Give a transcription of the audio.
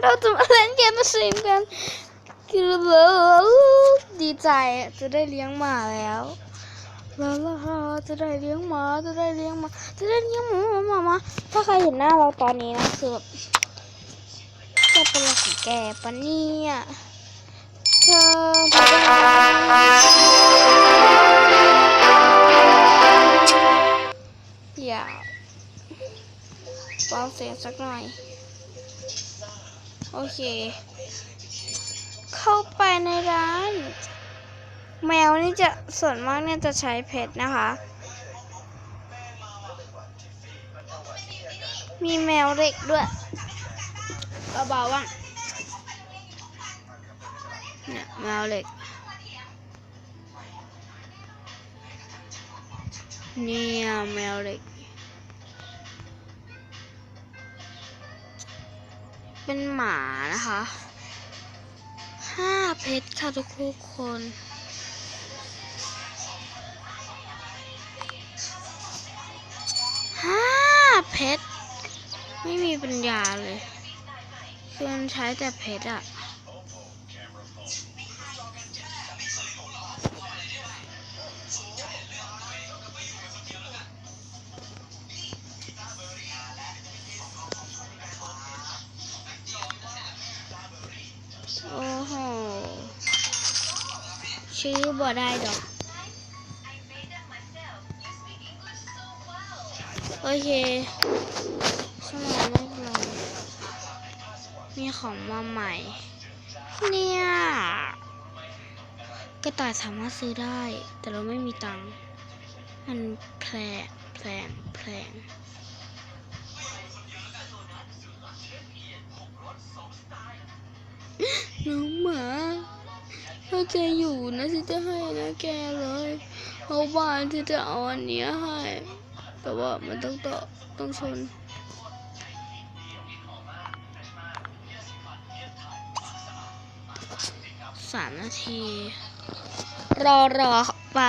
เราจะมาเล่นเกมสตรีมกันคือดีใจจะได้เลี้ยงหมาแล้วลาลาลาจะได้เลี้ยงหมาจะได้เลี้ยงหมาจะได้เลี้ยงหมาหมาหมาถ้าใครเห็นหน้าเราตอนนี้นะคือแบบจะเป็นอะไรแกปะเนี่ยเธอจะได้อย่าเบาเสียงสักหน่อย โอเค เข้าไปในร้าน แมวนี่จะส่วนมากเนี่ยจะใช้เพชรนะคะ มีแมวเล็กด้วยเบาๆว่างเนี่ยแมวเล็ก เนี่ยแมวเล็ก เป็นหมานะคะห้าเพชรค่ะทุกคนห้าเพชรไม่มีปัญญาเลยคือนใช้แต่เพชรอะ โอ้โหชื่อบ่ได้ดอก โอเคสมองไม่ลงมีของมาใหม่ เนี่ย กระต่ายสามารถซื้อได้ แต่เราไม่มีตังค์ มันแพลแพลงแพลง น้องหมาถ้าแกอยู่นะฉันจะให้นะแกเลยเอาบ้านที่จะเอาอันนี้ให้ แต่ว่ามันต้องต่อต้องชนสามนาที รอรอไป